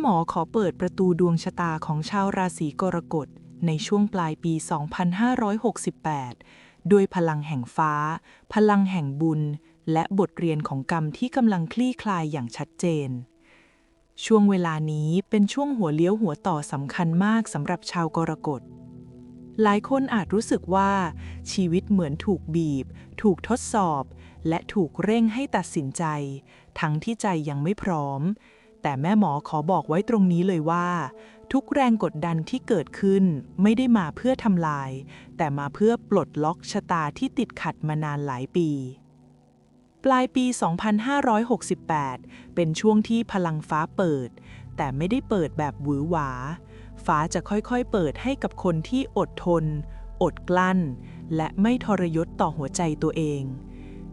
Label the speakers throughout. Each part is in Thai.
Speaker 1: หมอขอเปิดประตูดวงชะตาของชาวราศีกรกฎในช่วงปลายปี 2568 ด้วยพลังแห่งฟ้า พลังแห่งบุญ และบทเรียนของกรรมที่กำลังคลี่คลายอย่างชัดเจน ช่วงเวลานี้เป็นช่วงหัวเลี้ยวหัวต่อสำคัญมากสำหรับชาวกรกฎ หลายคนอาจรู้สึกว่า ชีวิตเหมือนถูกบีบ ถูกทดสอบ และถูกเร่งให้ตัดสินใจ ทั้งที่ใจยังไม่พร้อม แต่แม่หมอขอบอกไว้ตรงนี้เลยว่า ทุกแรงกดดันที่เกิดขึ้นไม่ได้มาเพื่อทำลาย แต่มาเพื่อปลดล็อกชะตาที่ติดขัดมานานหลายปี ปลายปี 2568 เป็นช่วงที่พลังฟ้าเปิด แต่ไม่ได้เปิดแบบหวือหวา ฟ้าจะค่อยๆเปิดให้กับคนที่อดทน อดกลั้น และไม่ทรยศต่อหัวใจตัวเอง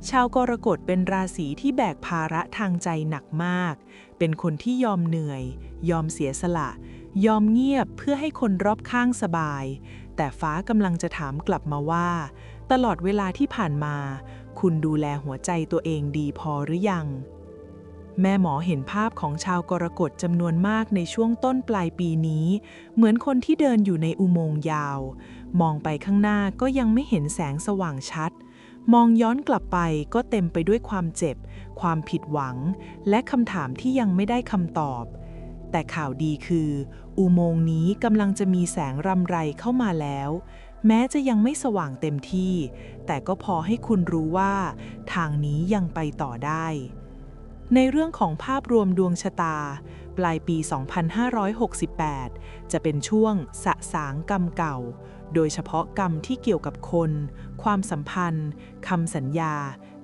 Speaker 1: ชาวกรกฎเป็นราศีที่แบกภาระทางใจหนักมาก เป็นคนที่ยอมเหนื่อย ยอมเสียสละ ยอมเงียบเพื่อให้คนรอบข้างสบาย แต่ฟ้ากำลังจะถามกลับมาว่า ตลอดเวลาที่ผ่านมา คุณดูแลหัวใจตัวเองดีพอหรือยัง แม่หมอเห็นภาพของชาวกรกฎจำนวนมากในช่วงต้นปลายปีนี้ เหมือนคนที่เดินอยู่ในอุโมงค์ยาว มองไปข้างหน้าก็ยังไม่เห็นแสงสว่างชัด มองย้อนกลับไปก็เต็มไปด้วยความเจ็บ ความผิดหวัง และคำถามที่ยังไม่ได้คำตอบ แต่ข่าวดีคือ อุโมงค์นี้กำลังจะมีแสงรำไรเข้ามาแล้ว แม้จะยังไม่สว่างเต็มที่ แต่ก็พอให้คุณรู้ว่า ทางนี้ยังไปต่อได้ ในเรื่องของภาพรวมดวงชะตา ปลายปี 2568 จะเป็นช่วงสะสางกรรมเก่า โดยเฉพาะกรรมที่เกี่ยวกับคน ความสัมพันธ์คำสัญญา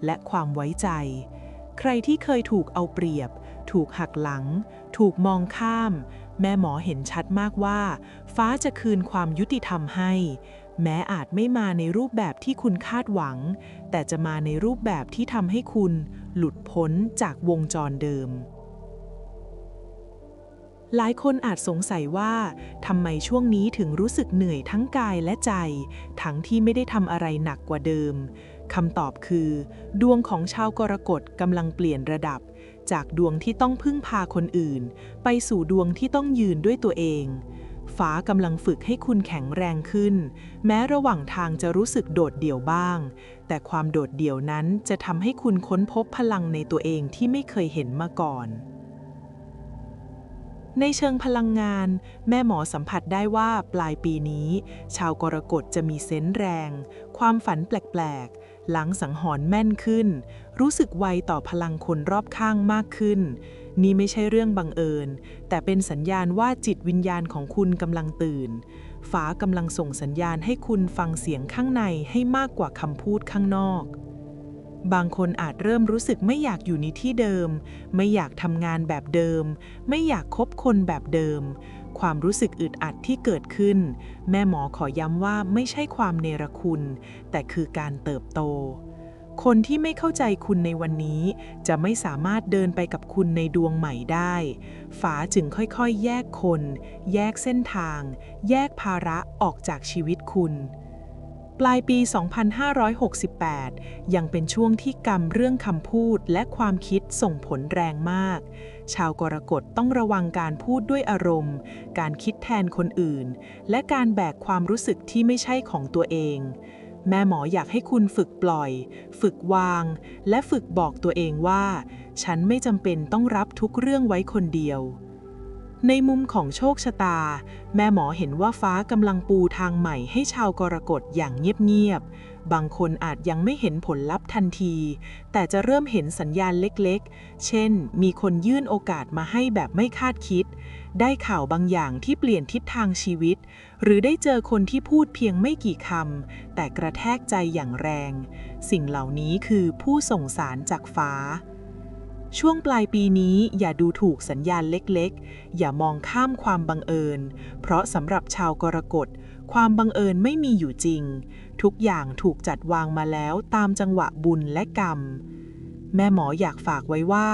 Speaker 1: และความไว้ใจ ใครที่เคยถูกเอาเปรียบ ถูกหักหลัง ถูกมองข้าม แม่หมอเห็นชัดมากว่า ฟ้าจะคืนความยุติธรรมให้ แม้อาจไม่มาในรูปแบบที่คุณคาดหวัง แต่จะมาในรูปแบบที่ทำให้คุณหลุดพ้นจากวงจรเดิม หลายคนอาจสงสัยว่าทำไมช่วงนี้ถึงรู้สึกเหนื่อยทั้งกายและใจ ทั้งที่ไม่ได้ทำอะไรหนักกว่าเดิมคำตอบคือ ดวงของชาวกรกฎกำลังเปลี่ยนระดับ จากดวงที่ต้องพึ่งพาคนอื่น ไปสู่ดวงที่ต้องยืนด้วยตัวเอง ฟ้ากำลังฝึกให้คุณแข็งแรงขึ้น แม้ระหว่างทางจะรู้สึกโดดเดี่ยวบ้าง แต่ความโดดเดี่ยวนั้นจะทำให้คุณค้นพบพลังในตัวเองที่ไม่เคยเห็นมาก่อน ในเชิงพลังงาน แม่หมอสัมผัสได้ว่าปลายปีนี้ ชาวกรกฎจะมีเซนส์แรง ความฝันแปลกๆ หลังสังหรณ์แม่นขึ้น รู้สึกไวต่อพลังคนรอบข้างมากขึ้น นี่ไม่ใช่เรื่องบังเอิญ แต่เป็นสัญญาณว่าจิตวิญญาณของคุณกำลังตื่นฟ้ากำลังส่งสัญญาณให้คุณฟังเสียงข้างในให้มากกว่าคำพูดข้างนอก บางคนอาจเริ่มรู้สึกไม่อยากอยู่ในที่เดิม ไม่อยากทำงานแบบเดิม ไม่อยากคบคนแบบเดิม ความรู้สึกอึดอัดที่เกิดขึ้น แม่หมอขอย้ำว่าไม่ใช่ความเนรคุณ แต่คือการเติบโต คนที่ไม่เข้าใจคุณในวันนี้ จะไม่สามารถเดินไปกับคุณในดวงใหม่ได้ฟ้าจึงค่อยๆ แยกคน แยกเส้นทาง แยกภาระออกจากชีวิตคุณ ปลายปี 2568 ยังเป็นช่วงที่กรรมเรื่องคำพูดและความคิดส่งผลแรงมาก ชาวกรกฎต้องระวังการพูดด้วยอารมณ์ การคิดแทนคนอื่น และการแบกความรู้สึกที่ไม่ใช่ของตัวเอง แม่หมออยากให้คุณฝึกปล่อย ฝึกวาง และฝึกบอกตัวเองว่า ฉันไม่จำเป็นต้องรับทุกเรื่องไว้คนเดียว ในมุมของโชคชะตา แม่หมอเห็นว่าฟ้ากำลังปูทางใหม่ให้ชาวกรกฎอย่างเงียบๆ บางคนอาจยังไม่เห็นผลลัพธ์ทันที แต่จะเริ่มเห็นสัญญาณเล็กๆ เช่น มีคนยื่นโอกาสมาให้แบบไม่คาดคิด ได้ข่าวบางอย่างที่เปลี่ยนทิศทางชีวิต หรือได้เจอคนที่พูดเพียงไม่กี่คำแต่กระแทกใจอย่างแรง สิ่งเหล่านี้คือผู้ส่งสารจากฟ้า ช่วงปลายปีนี้อย่าดูถูกสัญญาณเล็กๆ อย่ามองข้ามความบังเอิญ เพราะสำหรับชาวกรกฎ ความบังเอิญไม่มีอยู่จริง ทุกอย่างถูกจัดวางมาแล้วตามจังหวะบุญและกรรม แม่หมออยากฝากไว้ว่า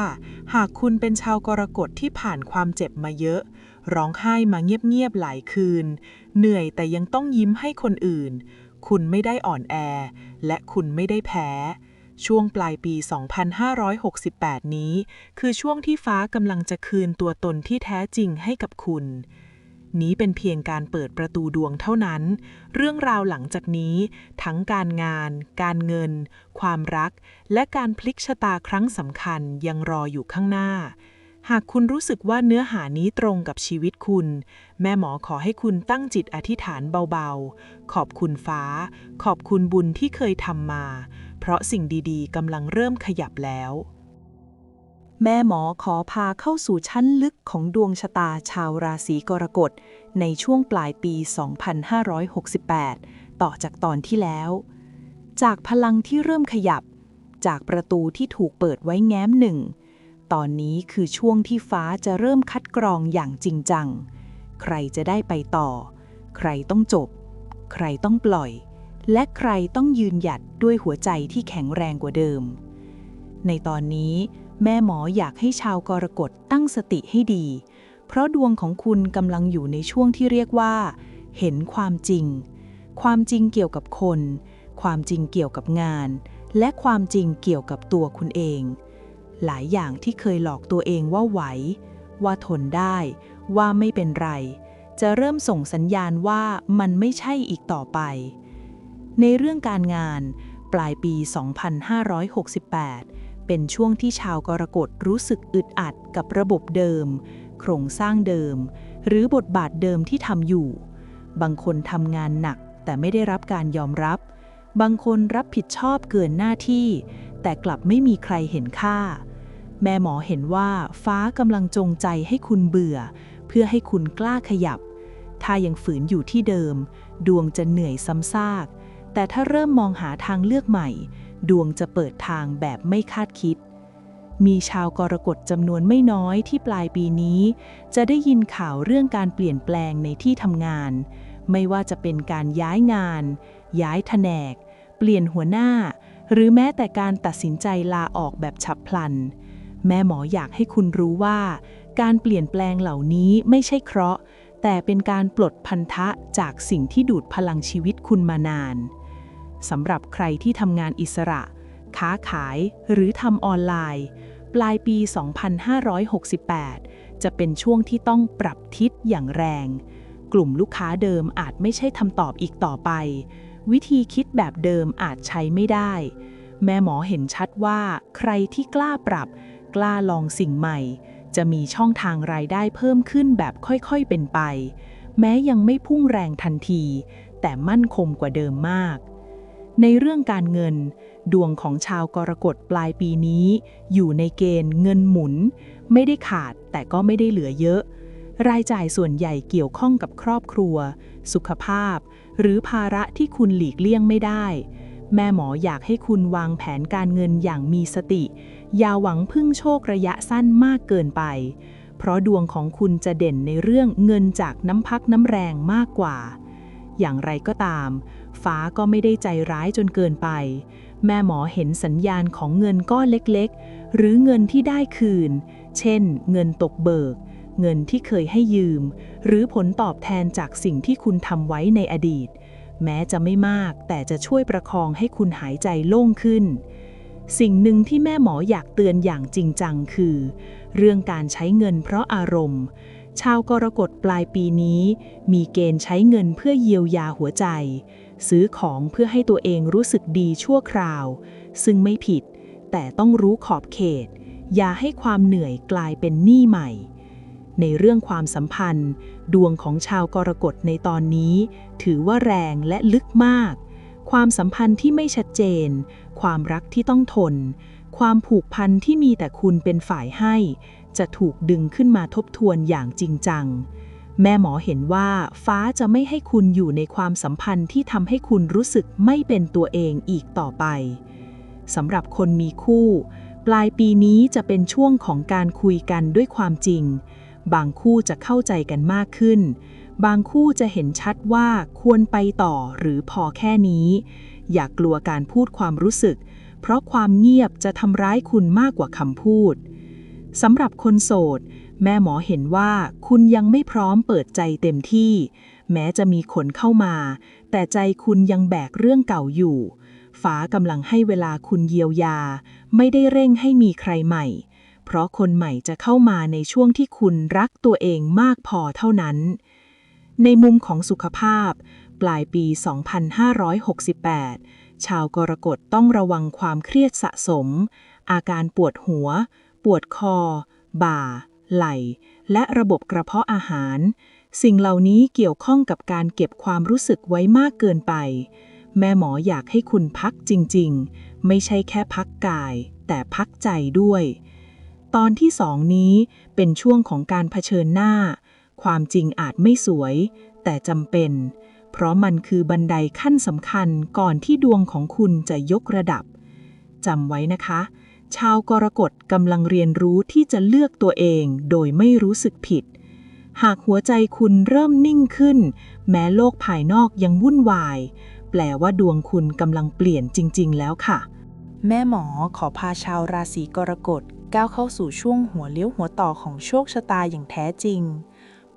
Speaker 1: หากคุณเป็นชาวกรกฎที่ผ่านความเจ็บมาเยอะ ร้องไห้มาเงียบๆหลายคืน เหนื่อยแต่ยังต้องยิ้มให้คนอื่น คุณไม่ได้อ่อนแอ และคุณไม่ได้แพ้ ช่วงปลายปี 2568 นี้ คือช่วงที่ฟ้ากำลังจะคืนตัวตนที่แท้จริงให้กับคุณ นี้เป็นเพียงการเปิดประตูดวงเท่านั้น เรื่องราวหลังจากนี้ ทั้งการงาน การเงิน ความรัก และการพลิกชะตาครั้งสำคัญยังรออยู่ข้างหน้าหากคุณรู้สึกว่าเนื้อหานี้ตรงกับชีวิตคุณ แม่หมอขอให้คุณตั้งจิตอธิษฐานเบาๆ ขอบคุณฟ้า ขอบคุณบุญที่เคยทำมา เพราะสิ่งดีๆกำลังเริ่มขยับแล้ว
Speaker 2: แม่หมอขอพาเข้าสู่ชั้นลึกของดวงชะตาชาวราศีกรกฎในช่วงปลายปี 2568 ต่อจากตอนที่แล้ว จากพลังที่เริ่มขยับ จากประตูที่ถูกเปิดไว้แง้มหนึ่ง ตอนนี้คือช่วงที่ฟ้าจะเริ่มคัดกรองอย่างจริงจัง ใครจะได้ไปต่อ ใครต้องจบ ใครต้องปล่อย และใครต้องยืนหยัดด้วยหัวใจที่แข็งแรงกว่าเดิม ในตอนนี้แม่หมออยากให้ชาวกรกฎตั้งสติให้ดี เพราะดวงของคุณกำลังอยู่ในช่วงที่เรียกว่า เห็นความจริง ความจริงเกี่ยวกับคน ความจริงเกี่ยวกับงาน และความจริงเกี่ยวกับตัวคุณเอง หลายอย่างที่เคยหลอกตัวเองว่าไหว ว่าทนได้ ว่าไม่เป็นไร จะเริ่มส่งสัญญาณว่ามันไม่ใช่อีกต่อไป ในเรื่องการงาน ปลายปี 2568 เป็นช่วงที่ชาวกรกฎรู้สึกอึดอัดกับระบบเดิม โครงสร้างเดิม หรือบทบาทเดิมที่ทำอยู่ บางคนทำงานหนักแต่ไม่ได้รับการยอมรับ บางคนรับผิดชอบเกินหน้าที่ แต่กลับไม่มีใครเห็นค่า แม่หมอเห็นว่าฟ้ากำลังจงใจให้คุณเบื่อ เพื่อให้คุณกล้าขยับ ถ้ายังฝืนอยู่ที่เดิม ดวงจะเหนื่อยซ้ำซาก แต่ถ้าเริ่มมองหาทางเลือกใหม่ ดวงจะเปิดทางแบบไม่คาดคิด มีชาวกรกฎจำนวนไม่น้อยที่ปลายปีนี้ จะได้ยินข่าวเรื่องการเปลี่ยนแปลงในที่ทำงาน ไม่ว่าจะเป็นการย้ายงาน ย้ายแผนก เปลี่ยนหัวหน้า หรือแม้แต่การตัดสินใจลาออกแบบฉับพลัน แม่หมออยากให้คุณรู้ว่า การเปลี่ยนแปลงเหล่านี้ไม่ใช่เคราะห์แต่เป็นการปลดพันธะจากสิ่งที่ดูดพลังชีวิตคุณมานาน สำหรับใครที่ทำงานอิสระ ค้าขายหรือทำออนไลน์ ปลายปี 2568 จะเป็นช่วงที่ต้องปรับทิศอย่างแรง กลุ่มลูกค้าเดิมอาจไม่ใช่คำตอบอีกต่อไป วิธีคิดแบบเดิมอาจใช้ไม่ได้ แม่หมอเห็นชัดว่าใครที่กล้าปรับ กล้าลองสิ่งใหม่ จะมีช่องทางรายได้เพิ่มขึ้นแบบค่อยๆเป็นไป แม้ยังไม่พุ่งแรงทันทีแต่มั่นคงกว่าเดิมมาก ในเรื่องการเงิน ดวงของชาวกรกฎปลายปีนี้ อยู่ในเกณฑ์เงินหมุน ไม่ได้ขาดแต่ก็ไม่ได้เหลือเยอะ รายจ่ายส่วนใหญ่เกี่ยวข้องกับครอบครัว สุขภาพ หรือภาระที่คุณหลีกเลี่ยงไม่ได้ แม่หมออยากให้คุณวางแผนการเงินอย่างมีสติ อย่าหวังพึ่งโชคระยะสั้นมากเกินไป เพราะดวงของคุณจะเด่นในเรื่องเงินจากน้ำพักน้ำแรงมากกว่า อย่างไรก็ตาม ฟ้าก็ไม่ได้ใจร้ายจนเกินไป แม่หมอเห็นสัญญาณของเงินก้อนเล็กๆ หรือเงินที่ได้คืน เช่น เงินตกเบิก เงินที่เคยให้ยืม หรือผลตอบแทนจากสิ่งที่คุณทำไว้ในอดีต แม้จะไม่มากแต่จะช่วยประคองให้คุณหายใจโล่งขึ้น สิ่งหนึ่งที่แม่หมออยากเตือนอย่างจริงจังคือ เรื่องการใช้เงินเพราะอารมณ์ชาวกรกฎปลายปีนี้ มีเกณฑ์ใช้เงินเพื่อเยียวยาหัวใจ ซื้อของเพื่อให้ตัวเองรู้สึกดีชั่วคราว ซึ่งไม่ผิด แต่ต้องรู้ขอบเขต อย่าให้ความเหนื่อยกลายเป็นหนี้ใหม่ ในเรื่องความสัมพันธ์ ดวงของชาวกรกฎในตอนนี้ ถือว่าแรงและลึกมาก ความสัมพันธ์ที่ไม่ชัดเจน ความรักที่ต้องทน ความผูกพันที่มีแต่คุณเป็นฝ่ายให้ จะถูกดึงขึ้นมาทบทวนอย่างจริงจัง แม่หมอเห็นว่าฟ้าจะไม่ให้คุณอยู่ในความสัมพันธ์ที่ทำให้คุณรู้สึกไม่เป็นตัวเองอีกต่อไปสำหรับคนมีคู่ ปลายปีนี้จะเป็นช่วงของการคุยกันด้วยความจริง บางคู่จะเข้าใจกันมากขึ้น บางคู่จะเห็นชัดว่าควรไปต่อหรือพอแค่นี้ อย่ากลัวการพูดความรู้สึก เพราะความเงียบจะทำร้ายคุณมากกว่าคำพูดสำหรับคนโสด แม่หมอเห็นว่าคุณยังไม่พร้อมเปิดใจเต็มที่ แม้จะมีคนเข้ามา แต่ใจคุณยังแบกเรื่องเก่าอยู่ ฟ้ากำลังให้เวลาคุณเยียวยา ไม่ได้เร่งให้มีใครใหม่ เพราะคนใหม่จะเข้ามาในช่วงที่คุณรักตัวเองมากพอเท่านั้น ในมุมของสุขภาพ ปลายปี 2568 ชาวกรกฎต้องระวังความเครียดสะสม อาการปวดหัว ปวดคอ บ่า ไหล่ และระบบกระเพาะอาหาร สิ่งเหล่านี้เกี่ยวข้องกับการเก็บความรู้สึกไว้มากเกินไป แม่หมออยากให้คุณพักจริง ๆ ไม่ใช่แค่พักกาย แต่พักใจด้วย ตอนที่สองนี้เป็นช่วงของการเผชิญหน้า ความจริงอาจไม่สวย แต่จำเป็น เพราะมันคือบันไดขั้นสำคัญก่อนที่ดวงของคุณจะยกระดับจำไว้นะคะ ชาวกรกฎกำลังเรียนรู้ที่จะเลือกตัวเองโดยไม่รู้สึกผิด หากหัวใจคุณเริ่มนิ่งขึ้น แม้โลกภายนอกยังวุ่นวาย แปลว่าดวงคุณกำลังเปลี่ยนจริง ๆ แล้วค่ะ
Speaker 1: แม่หมอขอพาชาวราศีกรกฎก้าวเข้าสู่ช่วงหัวเลี้ยวหัวต่อของโชคชะตาอย่างแท้จริง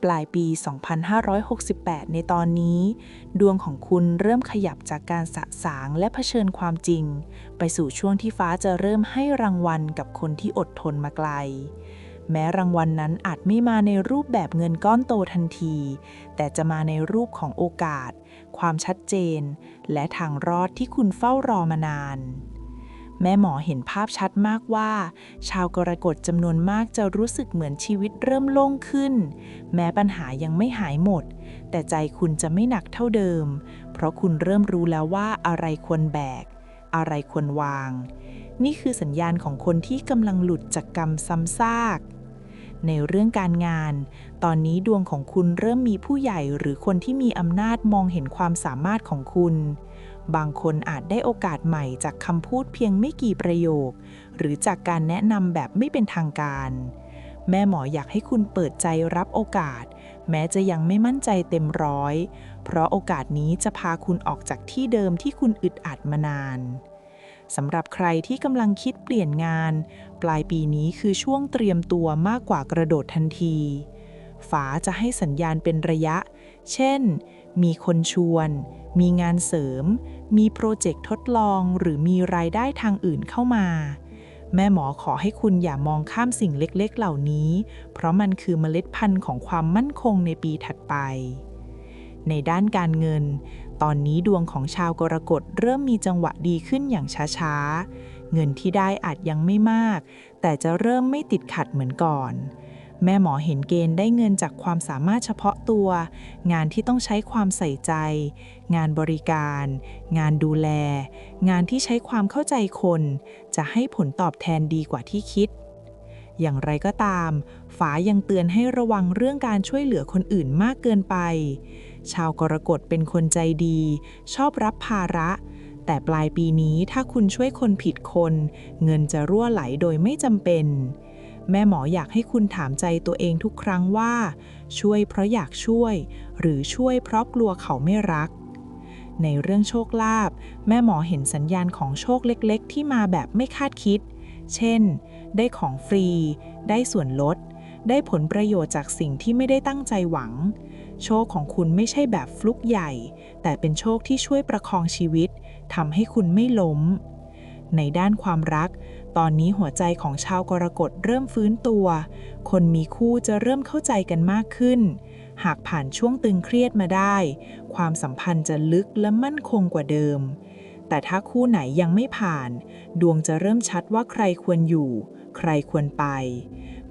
Speaker 1: ปลายปี 2568 ในตอนนี้ ดวงของคุณเริ่มขยับจากการสะสางและเผชิญความจริง ไปสู่ช่วงที่ฟ้าจะเริ่มให้รางวัลกับคนที่อดทนมาไกล แม้รางวัลนนั้นอาจไม่มาในรูปแบบเงินก้อนโตทันที แต่จะมาในรูปของโอกาส ความชัดเจน และทางรอดที่คุณเฝ้ารอมานาน แม่หมอเห็นภาพชัดมากว่า ชาวกรกฎจำนวนมากจะรู้สึกเหมือนชีวิตเริ่มโล่งขึ้น แม้ปัญหายังไม่หายหมด แต่ใจคุณจะไม่หนักเท่าเดิม เพราะคุณเริ่มรู้แล้วว่าอะไรควรแบก อะไรควรวาง นี่คือสัญญาณของคนที่กำลังหลุดจากกรรมซ้ำซากในเรื่องการงาน ตอนนี้ดวงของคุณเริ่มมีผู้ใหญ่หรือคนที่มีอำนาจมองเห็นความสามารถของคุณ บางคนอาจได้โอกาสใหม่จากคำพูดเพียงไม่กี่ประโยค หรือจากการแนะนำแบบไม่เป็นทางการ แม่หมออยากให้คุณเปิดใจรับโอกาส แม้จะยังไม่มั่นใจเต็มร้อย เพราะโอกาสนี้จะพาคุณออกจากที่เดิมที่คุณอึดอัดมานานสำหรับใครที่กำลังคิดเปลี่ยนงาน ปลายปีนี้คือช่วงเตรียมตัวมากกว่ากระโดดทันที ฝาจะให้สัญญาณเป็นระยะ เช่น มีคนชวน มีงานเสริม มีโปรเจกต์ทดลองหรือมีรายได้ทางอื่นเข้ามา แม่หมอขอให้คุณอย่ามองข้ามสิ่งเล็กๆ เหล่านี้ เพราะมันคือเมล็ดพันธุ์ของความมั่นคงในปีถัดไป ในด้านการเงิน ตอนนี้ดวงของชาวกรกฎเริ่มมีจังหวะดีขึ้นอย่างช้าๆ เงินที่ได้อาจยังไม่มาก แต่จะเริ่มไม่ติดขัดเหมือนก่อน แม่หมอเห็นเกณฑ์ได้เงินจากความสามารถเฉพาะตัว งานที่ต้องใช้ความใส่ใจ งานบริการ งานดูแล งานที่ใช้ความเข้าใจคน จะให้ผลตอบแทนดีกว่าที่คิด อย่างไรก็ตามฟ้ายังเตือนให้ระวังเรื่องการช่วยเหลือคนอื่นมากเกินไป ชาวกรกฎเป็นคนใจดี ชอบรับภาระ แต่ปลายปีนี้ถ้าคุณช่วยคนผิดคน เงินจะรั่วไหลโดยไม่จำเป็น แม่หมออยากให้คุณถามใจตัวเองทุกครั้งว่า ช่วยเพราะอยากช่วย หรือช่วยเพราะกลัวเขาไม่รัก ในเรื่องโชคลาภแม่หมอเห็นสัญญาณของโชคเล็กๆ ที่มาแบบไม่คาดคิด เช่น ได้ของฟรี ได้ส่วนลด ได้ผลประโยชน์จากสิ่งที่ไม่ได้ตั้งใจหวัง โชคของคุณไม่ใช่แบบฟลุกใหญ่ แต่เป็นโชคที่ช่วยประคองชีวิตทำให้คุณไม่ล้ม ในด้านความรัก ตอนนี้หัวใจของชาวกรกฎเริ่มฟื้นตัว คนมีคู่จะเริ่มเข้าใจกันมากขึ้น หากผ่านช่วงตึงเครียดมาได้ ความสัมพันธ์จะลึกและมั่นคงกว่าเดิม แต่ถ้าคู่ไหนยังไม่ผ่าน ดวงจะเริ่มชัดว่าใครควรอยู่ ใครควรไป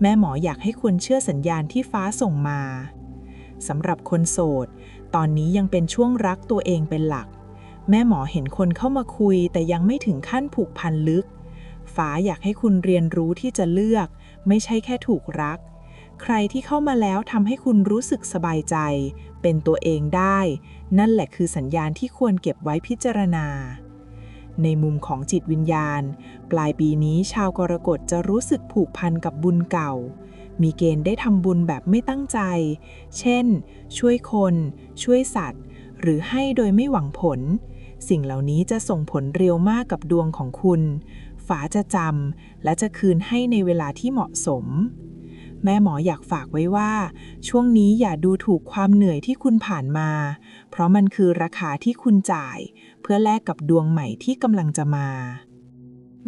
Speaker 1: แม่หมออยากให้คุณเชื่อสัญญาณที่ฟ้าส่งมาสำหรับคนโสด ตอนนี้ยังเป็นช่วงรักตัวเองเป็นหลัก แม่หมอเห็นคนเข้ามาคุย แต่ยังไม่ถึงขั้นผูกพันลึกฟ้าอยากให้คุณเรียนรู้ที่จะเลือก ไม่ใช่แค่ถูกรัก ใครที่เข้ามาแล้วทำให้คุณรู้สึกสบายใจ เป็นตัวเองได้ นั่นแหละคือสัญญาณที่ควรเก็บไว้พิจารณา ในมุมของจิตวิญญาณ ปลายปีนี้ชาวกรกฎจะรู้สึกผูกพันกับบุญเก่า มีเกณฑ์ได้ทำบุญแบบไม่ตั้งใจ เช่น ช่วยคน ช่วยสัตว์ หรือให้โดยไม่หวังผล สิ่งเหล่านี้จะส่งผลเร็วมากกับดวงของคุณ ฝาจะจำและจะคืนให้ในเวลาที่เหมาะสม แม่หมออยากฝากไว้ว่า ช่วงนี้อย่าดูถูกความเหนื่อยที่คุณผ่านมา เพราะมันคือราคาที่คุณจ่าย เพื่อแลกกับดวงใหม่ที่กำลังจะมา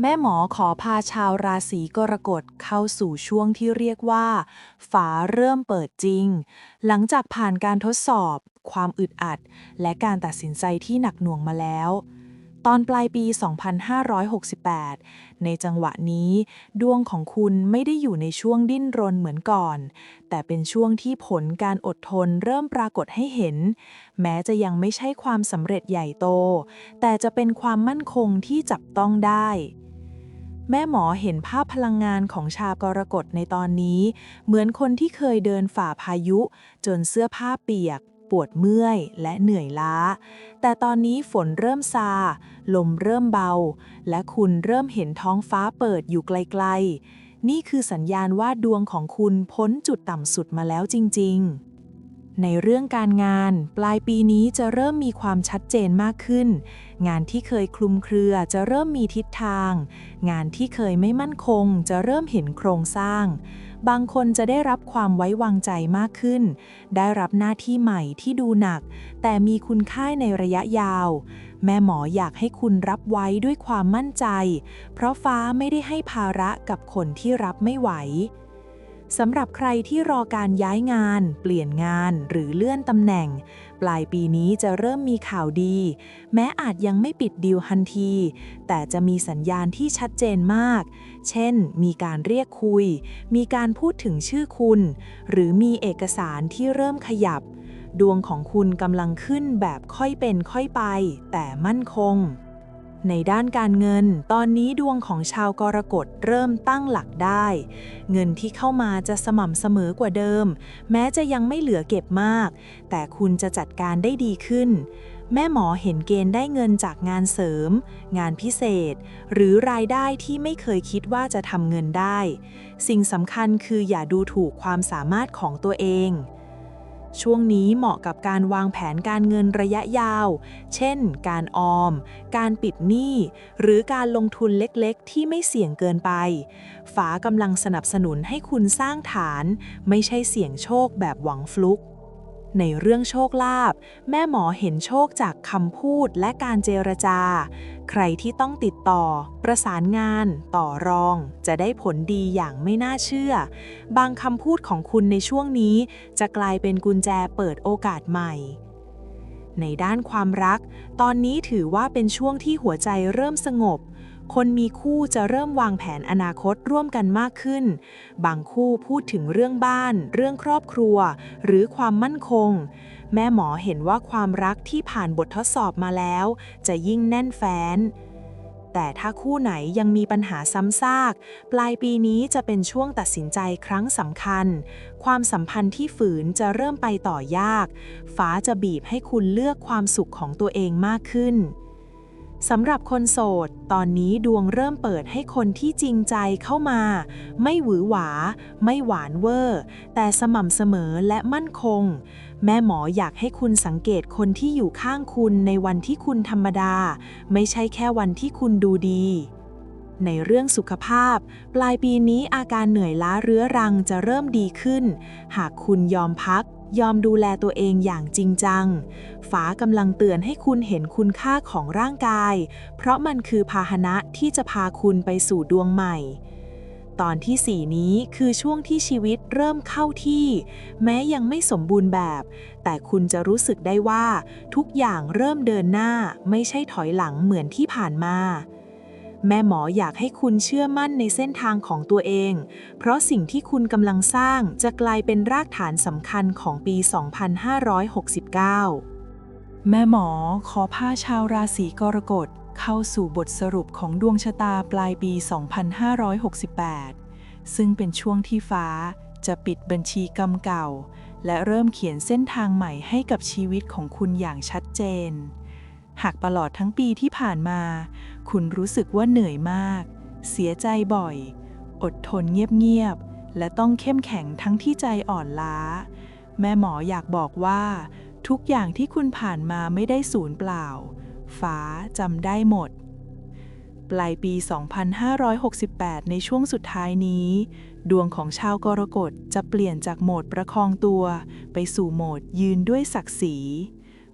Speaker 2: แม่หมอขอพาชาวราศีกรกฎเข้าสู่ช่วงที่เรียกว่า ฝาเริ่มเปิดจริง หลังจากผ่านการทดสอบ ความอึดอัด และการตัดสินใจที่หนักหน่วงมาแล้ว ตอนปลายปี 2568 ในจังหวะนี้ ดวงของคุณไม่ได้อยู่ในช่วงดิ้นรนเหมือนก่อน แต่เป็นช่วงที่ผลการอดทนเริ่มปรากฏให้เห็น แม้จะยังไม่ใช่ความสำเร็จใหญ่โต แต่จะเป็นความมั่นคงที่จับต้องได้แม่หมอเห็นภาพพลังงานของชาวกรกฎในตอนนี้ เหมือนคนที่เคยเดินฝ่าพายุ จนเสื้อผ้าเปียก ปวดเมื่อยและเหนื่อยล้า แต่ตอนนี้ฝนเริ่มซา ลมเริ่มเบา และคุณเริ่มเห็นท้องฟ้าเปิดอยู่ไกลๆ นี่คือสัญญาณว่าดวงของคุณพ้นจุดต่ำสุดมาแล้วจริง ๆในเรื่องการงาน ปลายปีนี้จะเริ่มมีความชัดเจนมากขึ้น งานที่เคยคลุมเครือจะเริ่มมีทิศทาง งานที่เคยไม่มั่นคงจะเริ่มเห็นโครงสร้าง บางคนจะได้รับความไว้วางใจมากขึ้น ได้รับหน้าที่ใหม่ที่ดูหนัก แต่มีคุณค่าในระยะยาว แม่หมออยากให้คุณรับไว้ด้วยความมั่นใจ เพราะฟ้าไม่ได้ให้ภาระกับคนที่รับไม่ไหว สำหรับใครที่รอการย้ายงาน เปลี่ยนงานหรือเลื่อนตำแหน่ง ปลายปีนี้จะเริ่มมีข่าวดี แม้อาจยังไม่ปิดดีลทันที แต่จะมีสัญญาณที่ชัดเจนมาก เช่น มีการเรียกคุย มีการพูดถึงชื่อคุณ หรือมีเอกสารที่เริ่มขยับ ดวงของคุณกำลังขึ้นแบบค่อยเป็นค่อยไป แต่มั่นคง ในด้านการเงิน ตอนนี้ดวงของชาวกรกฎเริ่มตั้งหลักได้ เงินที่เข้ามาจะสม่ำเสมอกว่าเดิม แม้จะยังไม่เหลือเก็บมาก แต่คุณจะจัดการได้ดีขึ้น แม่หมอเห็นเกณฑ์ได้เงินจากงานเสริม งานพิเศษ หรือรายได้ที่ไม่เคยคิดว่าจะทำเงินได้ สิ่งสำคัญคืออย่าดูถูกความสามารถของตัวเอง ช่วงนี้เหมาะกับการวางแผนการเงินระยะยาว เช่น การออม การปิดหนี้ หรือการลงทุนเล็กๆ ที่ไม่เสี่ยงเกินไป ฝากำลังสนับสนุนให้คุณสร้างฐาน ไม่ใช่เสี่ยงโชคแบบหวังฟลุก ในเรื่องโชคลาภแม่หมอเห็นโชคจากคำพูดและการเจรจา ใครที่ต้องติดต่อ ประสานงาน ต่อรอง จะได้ผลดีอย่างไม่น่าเชื่อ บางคำพูดของคุณในช่วงนี้ จะกลายเป็นกุญแจเปิดโอกาสใหม่ ในด้านความรัก ตอนนี้ถือว่าเป็นช่วงที่หัวใจเริ่มสงบ คนมีคู่จะเริ่มวางแผนอนาคตร่วมกันมากขึ้น บางคู่พูดถึงเรื่องบ้าน เรื่องครอบครัว หรือความมั่นคง แม่หมอเห็นว่าความรักที่ผ่านบททดสอบมาแล้ว จะยิ่งแน่นแฟ้นแต่ถ้าคู่ไหนยังมีปัญหาซ้ำซาก ปลายปีนี้จะเป็นช่วงตัดสินใจครั้งสำคัญ ความสัมพันธ์ที่ฝืนจะเริ่มไปต่อยาก ฟ้าจะบีบให้คุณเลือกความสุขของตัวเองมากขึ้น สำหรับคนโสด ตอนนี้ดวงเริ่มเปิดให้คนที่จริงใจเข้ามา ไม่หวือหวา ไม่หวานเวอร์ แต่สม่ำเสมอและมั่นคง แม่หมออยากให้คุณสังเกตคนที่อยู่ข้างคุณในวันที่คุณธรรมดา ไม่ใช่แค่วันที่คุณดูดีในเรื่องสุขภาพ ปลายปีนี้อาการเหนื่อยล้าเรื้อรังจะเริ่มดีขึ้น หากคุณยอมพัก ยอมดูแลตัวเองอย่างจริงจังฟ้ากำลังเตือนให้คุณเห็นคุณค่าของร่างกาย เพราะมันคือพาหนะที่จะพาคุณไปสู่ดวงใหม่ ตอนที่ 4 นี้คือช่วงที่ชีวิตเริ่มเข้าที่ แม้ยังไม่สมบูรณ์แบบ แต่คุณจะรู้สึกได้ว่า ทุกอย่างเริ่มเดินหน้าไม่ใช่ถอยหลังเหมือนที่ผ่านมา แม่หมออยากให้คุณเชื่อมั่นในเส้นทางของตัวเอง เพราะสิ่งที่คุณกำลังสร้างจะกลายเป็นรากฐานสำคัญของปี 2569 แม่หมอขอพาชาวราศีกรกฎเข้าสู่บทสรุปของดวงชะตาปลายปี 2568 ซึ่งเป็นช่วงที่ฟ้าจะปิดบัญชีกรรมเก่า และเริ่มเขียนเส้นทางใหม่ให้กับชีวิตของคุณอย่างชัดเจน หากตลอดทั้งปีที่ผ่านมา คุณรู้สึกว่าเหนื่อยมาก เสียใจบ่อย อดทนเงียบๆ และต้องเข้มแข็งทั้งที่ใจอ่อนล้า แม่หมออยากบอกว่า ทุกอย่างที่คุณผ่านมาไม่ได้สูญเปล่า ฟ้าจำได้หมด
Speaker 1: ปลายปี 2568 ในช่วงสุดท้ายนี้ ดวงของชาวกรกฎจะเปลี่ยนจากโหมดประคองตัว ไปสู่โหมดยืนด้วยศักดิ์ศรี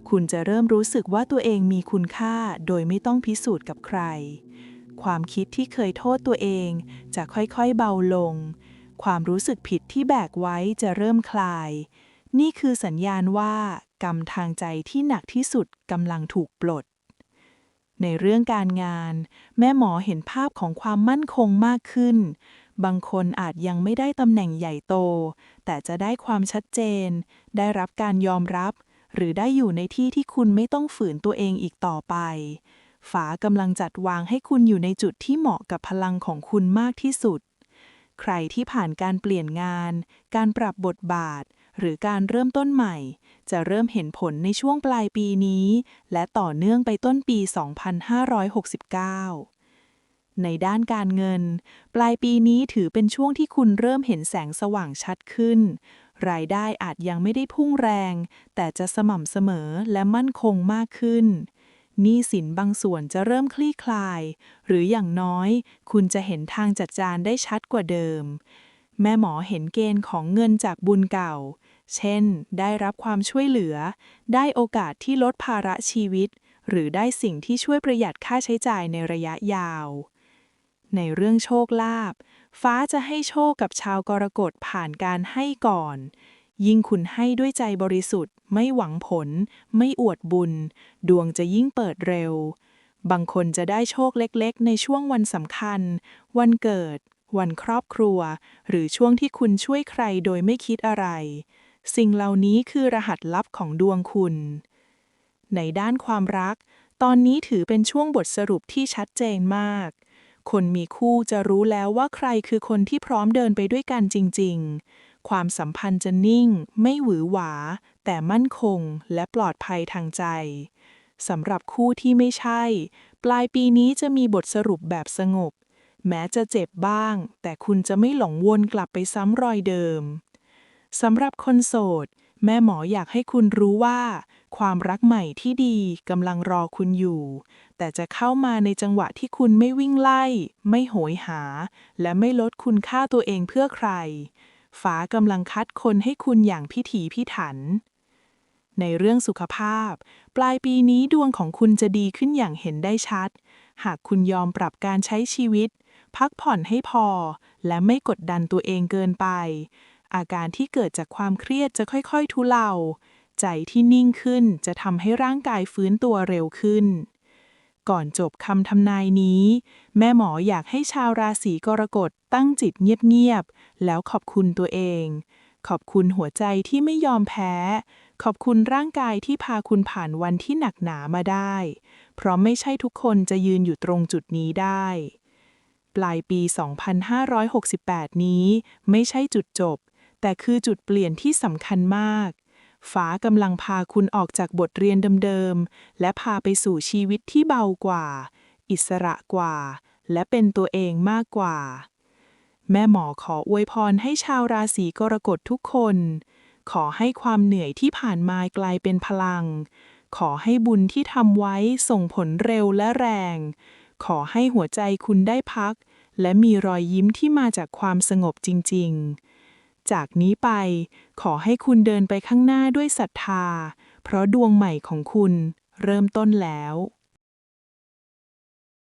Speaker 1: คุณจะเริ่มรู้สึกว่าตัวเองมีคุณค่าโดยไม่ต้องพิสูจน์กับใคร ความคิดที่เคยโทษตัวเอง จะค่อยๆเบาลง ความรู้สึกผิดที่แบกไว้จะเริ่มคลาย นี่คือสัญญาณว่ากรรมทางใจที่หนักที่สุดกำลังถูกปลด ในเรื่องการงาน แม่หมอเห็นภาพของความมั่นคงมากขึ้น บางคนอาจยังไม่ได้ตำแหน่งใหญ่โต แต่จะได้ความชัดเจน ได้รับการยอมรับ หรือได้อยู่ในที่ที่คุณไม่ต้องฝืนตัวเองอีกต่อไป ฝากำลังจัดวางให้คุณอยู่ในจุดที่เหมาะกับพลังของคุณมากที่สุด ใครที่ผ่านการเปลี่ยนงาน การปรับบทบาท หรือการเริ่มต้นใหม่ จะเริ่มเห็นผลในช่วงปลายปีนี้ และต่อเนื่องไปต้นปี 2569ในด้านการเงิน ปลายปีนี้ถือเป็นช่วงที่คุณเริ่มเห็นแสงสว่างชัดขึ้น รายได้อาจยังไม่ได้พุ่งแรง แต่จะสม่ำเสมอและมั่นคงมากขึ้นหนี้สินบางส่วนจะเริ่มคลี่คลาย หรืออย่างน้อย คุณจะเห็นทางจัดจานได้ชัดกว่าเดิม แม่หมอเห็นเกณฑ์ของเงินจากบุญเก่า เช่น ได้รับความช่วยเหลือ ได้โอกาสที่ลดภาระชีวิต หรือได้สิ่งที่ช่วยประหยัดค่าใช้จ่ายในระยะยาว ในเรื่องโชคลาภ ฟ้าจะให้โชคกับชาวกรกฎผ่านการให้ก่อน ยิ่งคุณให้ด้วยใจบริสุทธิ์ ไม่หวังผล ไม่อวดบุญ ดวงจะยิ่งเปิดเร็ว บางคนจะได้โชคเล็กๆ ในช่วงวันสำคัญ วันเกิด วันครอบครัว หรือช่วงที่คุณช่วยใครโดยไม่คิดอะไร สิ่งเหล่านี้คือรหัสลับของดวงคุณ ในด้านความรัก ตอนนี้ถือเป็นช่วงบทสรุปที่ชัดเจนมาก คนมีคู่จะรู้แล้วว่าใครคือคนที่พร้อมเดินไปด้วยกันจริง ๆ ความสัมพันธ์จะนิ่ง ไม่หวือหวา แต่มั่นคงและปลอดภัยทางใจสำหรับคู่ที่ไม่ใช่ ปลายปีนี้จะมีบทสรุปแบบสงบ แม้จะเจ็บบ้าง แต่คุณจะไม่หลงวนกลับไปซ้ำรอยเดิมสำหรับคนโสด แม่หมออยากให้คุณรู้ว่า ความรักใหม่ที่ดีกำลังรอคุณอยู่ แต่จะเข้ามาในจังหวะที่คุณไม่วิ่งไล่ ไม่โหยหา และไม่ลดคุณค่าตัวเองเพื่อใคร ฟ้ากำลังคัดคนให้คุณอย่างพิถีพิถัน ในเรื่องสุขภาพ ปลายปีนี้ดวงของคุณจะดีขึ้นอย่างเห็นได้ชัด หากคุณยอมปรับการใช้ชีวิต พักผ่อนให้พอ และไม่กดดันตัวเองเกินไป อาการที่เกิดจากความเครียดจะค่อยๆ ทุเลา ใจที่นิ่งขึ้นจะทำให้ร่างกายฟื้นตัวเร็วขึ้น ก่อนจบคำทำนายนี้ แม่หมออยากให้ชาวราศีกรกฎตั้งจิตเงียบๆ แล้วขอบคุณตัวเอง ขอบคุณหัวใจที่ไม่ยอมแพ้ ขอบคุณร่างกายที่พาคุณผ่านวันที่หนักหนามาได้ เพราะไม่ใช่ทุกคนจะยืนอยู่ตรงจุดนี้ได้ ปลายปี 2568 นี้ไม่ใช่จุดจบแต่คือจุดเปลี่ยนที่สำคัญมาก ฟ้ากำลังพาคุณออกจากบทเรียนเดิมๆ และพาไปสู่ชีวิตที่เบากว่า อิสระกว่า และเป็นตัวเองมากกว่า แม่หมอขออวยพรให้ชาวราศีกรกฎทุกคน ขอให้ความเหนื่อยที่ผ่านมากลายเป็นพลัง ขอให้บุญที่ทำไว้ส่งผลเร็วและแรง ขอให้หัวใจคุณได้พัก และมีรอยยิ้มที่มาจากความสงบจริง ๆ จากนี้ไป ขอให้คุณเดินไปข้างหน้าด้วยศรัทธา เพราะดวงใหม่ของคุณเริ่มต้นแล้ว